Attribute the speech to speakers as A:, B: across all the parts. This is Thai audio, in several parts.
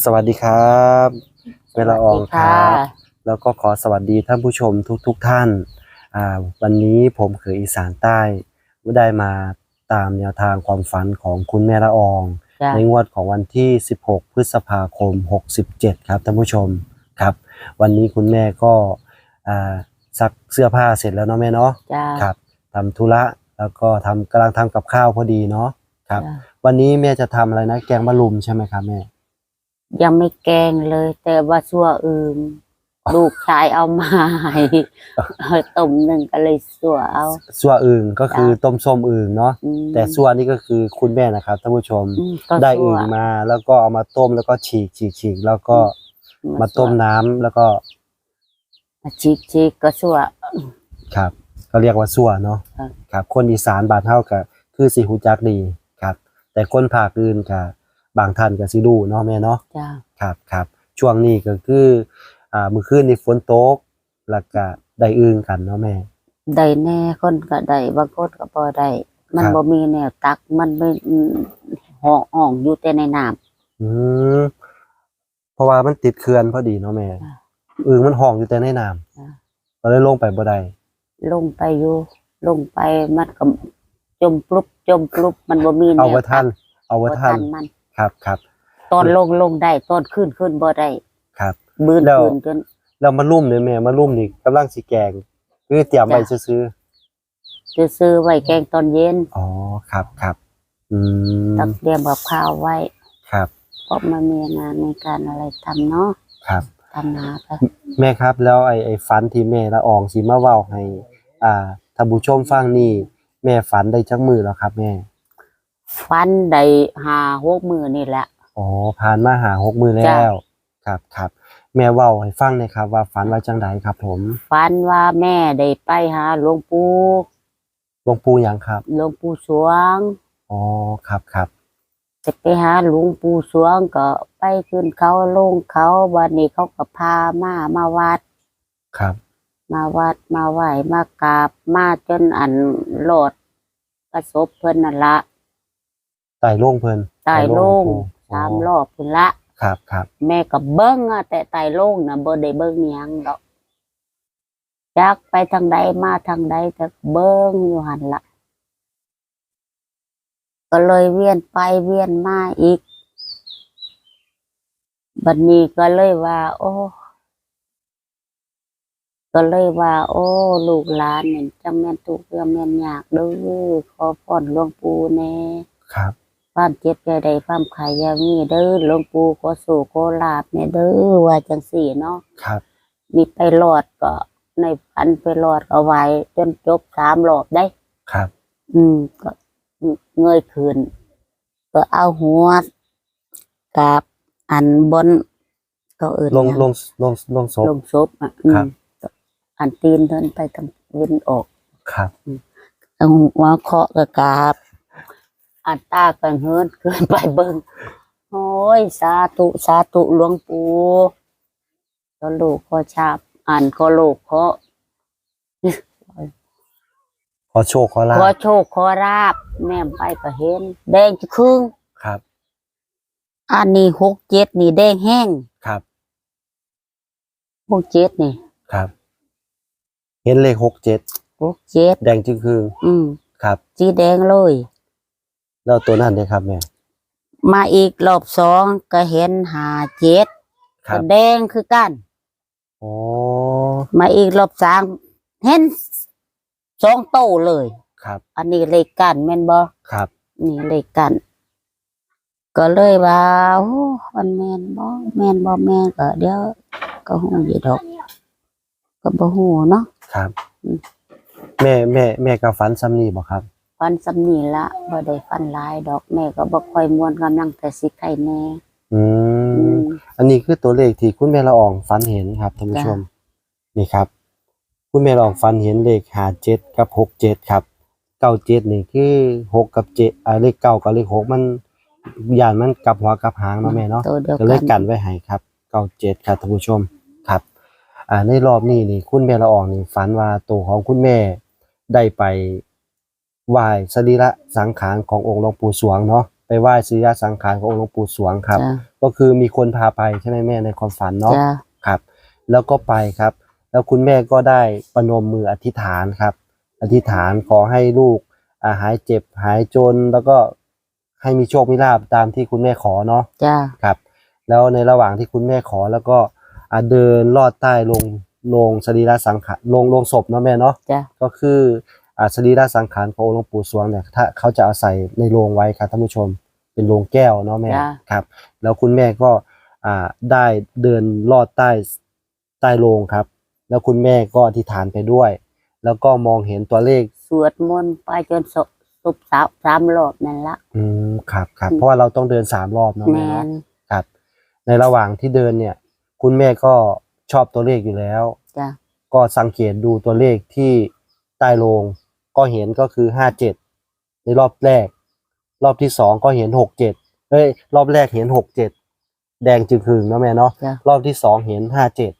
A: สวัสดีครับ เวลาอองค
B: ค่ะ
A: รับ แล้วก็ขอสวัสดีท่านผู้ชมทุกๆทท่านอ่าวันนี้ผมเขยอีสานใต้ได้มาตามแนวทางความฝันของคุณแม่ละออง
B: จ้ะ
A: ในงวดของวันที่ 16 พฤษภาคม 67 ครับท่านผู้ชมครับ วันนี้คุณแม่ก็อ่าซักเสื้อผ้าเสร็จแล้วเนาะแม่เนาะ
B: จ้า
A: ครับทำธุระแล้วก็ทำกำลังทำกับข้าวพอดีเนาะครับ
B: จ้ะ
A: วันนี้แม่จะทำอะไรนะ แกงมะรุมใช่ไหมครับแม่
B: ยังไม่แกงเลย แต่ว่าชั่วอื่นลูกชายเอามาให้เอาต้มหนึ่งก็เลยสัวเอา
A: ซัวอึ่งก็คือต้มส้มอึ่งเนาะ
B: อืม
A: แต่ซัวนี่ก็คือคุณแม่นะครับท่านผู้ชม
B: อืมก็
A: ได้
B: ซั่ว
A: อึ่งมาแล้วก็เอามาต้มแล้วก็ฉีกฉีกฉีกแล้วก็มาต้มน้ำแล้วก็
B: มาชิกชิกก็สัว
A: ครับก็เรียกว่าซัวเนาะ
B: ครับ
A: ครับคนอีสานบานเท่ากับคือสีหูจักดีครับ แต่คนภาคอื่นกับ บางท่านก็สิดูเนาะแม่เนาะ
B: จ้า
A: ครับครับช่วงนี้ก็คือ อ่ามื้อคืนนี่ฝนตกแล้วก็ได้อึ่งกันเนาะแม่
B: ได้แน่คนก็ได้บางคนก็บ่ได้มัน
A: ครับ
B: บ่มีแนวตักมันไม่อืมห้องห้องอยู่แต่ในน้ำ
A: อืมเพราะว่ามันติดเขื่อนพอดีเนาะแม่
B: จ้ะ
A: อึ่งมันห้องอยู่แต่ในน้
B: จ้ะำ
A: ก็เลยลงไปบ่ได้
B: ลงไปอยู่ลงไปมันก็จมปลุบจมปลุบมันบ่มีแนว
A: เอาไว้ท่าน
B: ตัก
A: เอาไว้
B: บ่
A: ท่าน
B: มัน
A: ครับครับ
B: ตอนลงลงได้ตอนขึ้นขึ้นบ่ได้
A: ครับ
B: บืน
A: แล้ว
B: ขึ้นจน
A: แล้วมาลุ่มเลยแม่มาลุ่มนี่กำลังสิแกงคือเตรียมไว้ซื้อ
B: จะซื้อไว้แกงตอนเย็น
A: ๆอ๋อครับครับอืม
B: ตักเตรียมกับข้าวไว้
A: ครับ
B: เพราะมันมีงานในการอะไรทำเนาะ
A: ครับ
B: ทำนาไป
A: แม่ครับแล้วไอ้ไอ้ฝันที่แม่ละอองสิมาเว้าให้ อ่าท่านผู้ชมฟังนี่ แม่ฝันได้จักมือแล้วครับ แม่
B: ฟันได้หาหกมือนี่แหละ
A: อ๋อผ่านมาหาหกมือแล้ว ครับครับแม่เว้าให้ฟังหน่อยครับ ว่าฝันว่าจังไดครับ ผม
B: ฟันว่าแม่ได้ไปหาหลวงปู่
A: หลวงปู่หยังครับ
B: หลวงปู่สวง
A: อ๋อครับครับ
B: จะไปหาหลวงปู่สวงก็ไปขึ้นเขาลงเขาวันนี้เขาก็พามามาวัด
A: ครับ
B: มาวัดมาไหว้มากราบมาจนอันโลดประสบเพิ่นนั่นละ
A: ไต่โล่งเพิ่น
B: ตายโล่ง
A: ปู่
B: สามรอบเพิ่นละ
A: ครับครับ
B: แม่ก็เบิ้งอะแต่ตายโล่งนะบ่ได้เบิ้งหยังดอกจักไปทางใดมาทางใดก็เบิ้งอยู่หันละก็เลยเวียนไปเวียนมาอีกบัดนี้ก็เลยว่า โอ้ก็เลยว่า โอ้ ลูกหลานเนี่ยจังแม่นทุกข์จังแม่นยากเด้อขอพรหลวงปู่แน่
A: ครับ
B: ความเจ็บใจใดความขายอยามีเด้อหลวงปู่ขอสู่ขอลาบเนี่ยเด้อว่าจังสี่เนาะ
A: ครับ
B: มีไปรอดก็ในพันไปรอดก็ไว้ จนจบสามรอบได้
A: ครับ
B: อืมก็เงยคืนก็เอาหัวกับอันบนก็เอื่น
A: ลง
B: หยัง
A: ลงลงลงศพ
B: ลงศพอะอืม
A: ครับ
B: อันตีนเดินไปทางเว้นออก
A: ครับ
B: เอาหัวเคาะกระกราบ อันตากันเฮินขึ้นไปเบิ่งโอ้ย สาธุ สาธุหลวงปู่ก็ลูกก็ชาบอ่านก็ลูกขอ
A: ขอโชคขอลา
B: ขอบโชคขอราบ แม่ไปก็เห็น แดงจะครึ่ง
A: ครับ
B: อันนี้หกเจ็ดนี่แดงแห้ง
A: ครับ
B: หกเจ็ดนี่
A: ครับ เห็นเลขหกเจ็ด
B: หกเจ็ด
A: แดงจึงคือ
B: อืม
A: ครับ
B: สีแดงเลย
A: แล้วตัวนั้นเลยครับแม่
B: มาอีกรอบสองก็เห็นหาเจ็ด
A: ครั
B: ก็
A: บ
B: แดงคือกัน
A: อ๋อ
B: มาอีกรอบสามเห็นสองโตเลย
A: ครับ
B: อันนี้เลขกันแม่นบ่
A: ครับ
B: นี่เลขกัน ก็เลยว่าโอ้มันแม่นบ่แม่นบ่แม่นก็เดี๋ยวก็ฮู้อยู่ดอก ก็บ่ฮู้เนาะ
A: ครับ
B: อืม
A: แม่แม่แม่กับฝันซ้ำนี่บ่ครับ
B: ฟันสำนีละบ่ได้ฟันหลายดอกแม่ก็บ่ค่อยม่วนกำลังแต่สิไข่แน่
A: อื
B: อื
A: ม
B: ม
A: อันนี้คือตัวเลขที่คุณแม่ละอองฝันเห็นครับท่านผู้ชม นี่ครับ คุณแม่ละอองฝันเห็นเลขหาเจ็ดกับหกเจ็ดครับเก้าเจ็ดนี่คือหกกับเจ็ดอ่าเลขเก้ากับเลขหกมันย่านมันกลับหัวกลับหางเนาะแม่เนาะ
B: ตัวเดียว
A: ก็เลย
B: กั
A: กันนไว้ให้ครับเก้าเจ็ดครับท่านผู้ชมครับ อ่าในรอบนี้นี่คุณแม่ละอองนี่ฝันว่าตัวของคุณแม่ได้ไป ไหว้สรีระสังขารขององค์หลวงปู่สวงเนาะไปไหว้ซื้อยาสังขารขององค์หลวงปู่สวงครับ
B: จ้ะ
A: ก็คือมีคนพาไปใช่ไหมแม่ในความฝันเนาะ
B: จ้ะ
A: ครับแล้วก็ไปครับ แล้วคุณแม่ก็ได้ประนมมืออธิษฐานครับ อธิษฐานขอให้ลูกอ่าหายเจ็บหายจน แล้วก็ให้มีโชคมีลาบตามที่คุณแม่ขอเนาะ
B: จ้ะ
A: ครับ แล้วในระหว่างที่คุณแม่ขอแล้วก็อ่าเดินลอดใต้ลงลงสรีระสังขารลงลงศพเนาะแม่เนาะ
B: จ้ะ
A: ก็คืออ่า สรีระสังขารขององค์หลวงปู่สวงเนี่ยถ้าเขาจะเอาใส่ในโรงไว้ครับท่านผู้ชมเป็นโรงแก้วเนาะแม่
B: จ้ะ
A: ครับ แล้วคุณแม่ก็อ่าได้เดินลอดใต้ใต้โรงครับ แล้วคุณแม่ก็อธิษฐานไปด้วย แล้วก็มองเห็นตัวเลข
B: สวดมนต์ไปจนศพศพสาวสามรอบนั่นละ
A: อืมครับครับเพราะว่าเราต้องเดินสามรอบเนาะ
B: แม
A: แม่เนาะ
B: น
A: ครับ ในระหว่างที่เดินเนี่ย คุณแม่ก็ชอบตัวเลขอยู่แล้ว
B: จ้ะ
A: ก็สังเกตดูตัวเลขที่ใต้โลง ก็เห็นก็คือห้าเจ็ดในรอบแรก รอบที่สองก็เห็นหกเจ็ดเอ้ยรอบแรกเห็นหกเจ็ดแดงจึงคืนเนาะแม่เนาะ
B: จ้ะ
A: รอบที่สองเห็นห้าเจ็ด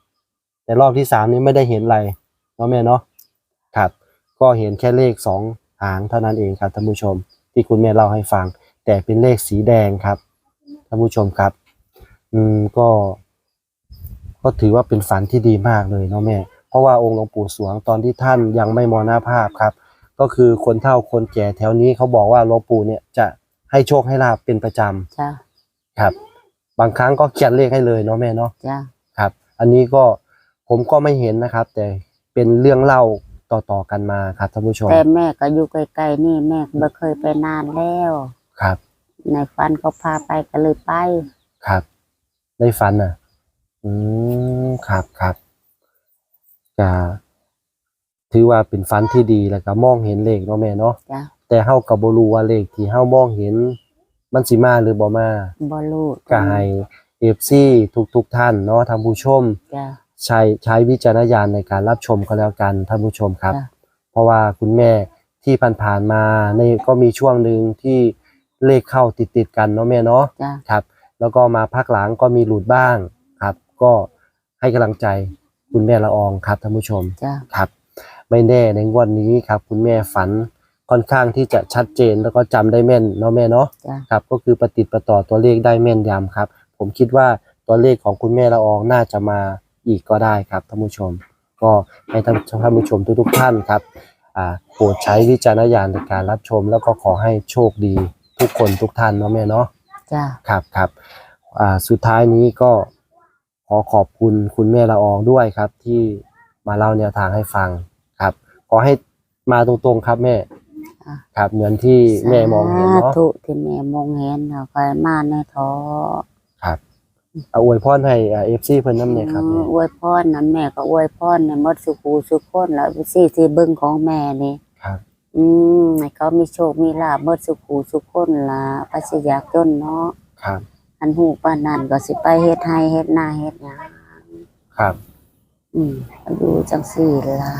A: แต่รอบที่สามนี้ไม่ได้เห็นอะไรเนาะแม่เนาะครับ ก็เห็นแค่เลขสองหางเท่านั้นเองครับท่านผู้ชม ที่คุณแม่เล่าให้ฟัง แต่เป็นเลขสีแดงครับท่านผู้ชมครับ อืมก็ ก็ถือว่าเป็นฝันที่ดีมากเลยเนาะแม่ เพราะว่าองค์หลวงปู่สวงตอนที่ท่านยังไม่มรณภาพครับ ก็คือคนเฒ่าคนแก่แถวนี้เขาบอกว่าหลวงปู่เนี่ยจะให้โชคให้ลาบเป็นประจ
B: จ้ะำ
A: ครับ บางครั้งก็เขียนเลขให้เลยเนาะแม่เนาะ
B: จ้ะ
A: ครับ อันนี้ก็ผมก็ไม่เห็นนะครับ แต่เป็นเรื่องเล่าต่อๆกันมาครับท่านผู้ชม
B: แต่แม่ก็อยู่ใกล้ๆนี่แม่ก็บ่เคยไปนานแล้ว
A: ครับ
B: ในฝันเขาพาไปก็เลยไป
A: ครับ ได้ฝันอะ อืมครับครับจะ ถือว่าเป็นฝันที่ดีแล้วก็มองเห็นเลขเนาะแม่เนาะ
B: จ้ะ
A: แต่เฮากับบ่รู้ว่าเลขที่เฮามองเห็น มันสิมาหรือบ่มา
B: บ่รู้
A: ก็ให้ FC ทุกๆท่านเนาะท่านผู้ชม
B: จ้ะ
A: ใช้ใช้วิจารณญาณในการรับชมก็แล้วกันท่านผู้ชมครับ
B: จ้ะ
A: เพราะว่าคุณแม่ที่ผ่านๆมาในก็มีช่วงหนึ่งที่เลขเข้าติดๆกันเนาะแม่เนาะ
B: จ้ะ
A: ครับ แล้วก็มาพักหลังก็มีหลุดบ้างครับ ก็ให้กำลังใจคุณแม่ละอองครับท่านผู้ชม
B: จ้ะ
A: ครับ ไม่แน่ในงวดนี้ครับ คุณแม่ฝันค่อนข้างที่จะชัดเจนแล้วก็จำได้แม่นเนาะแม่เนาะ
B: จ้ะ
A: ครับ ก็คือประติดประต่อตัวเลขได้แม่นยำครับ ผมคิดว่าตัวเลขของคุณแม่ละอองน่าจะมาอีกก็ได้ครับท่านผู้ชม ก็ให้ท่านท่านผู้ชมทุกๆท่านครับอ่าโปรดใช้วิจารณญาณในการรับชม แล้วก็ขอให้โชคดีทุกคนทุกท่านเนาะแม่เนาะ
B: จ้ะ
A: ครับครับอ่าสุดท้ายนี้ก็ขอขอบคุณคุณแม่ละอองด้วยครับ ที่มาเล่าแนวทางให้ฟังครับข อให้มาตรงๆครับแม่
B: อะ
A: ครับ เหมือนที่แม่มองเห็นเนาะ
B: สธุที่แม่มองเห็นเราก็มาในท้อ
A: ครับเอาอวยพรให้เอฟซีเพิ่นน้ำเนี่ยครับ
B: อื
A: แม่
B: มอวยพรนั้นแม่ก็อวยพรในหมดสุขูสุขคนแล้วสิที่เบิ่งของแม่นี่
A: ครับ
B: อืมให้เขามีโชค มีลาภหมดสุขูสุขคนล่ะปัสยากจนเนาะ
A: ครับ
B: อันหูปานนั้นก็สิไปเฮ็ดให้เฮ็ดนาเฮ็ดหยัง
A: ครับ
B: อืมก็ดูจังซี่ล่ะ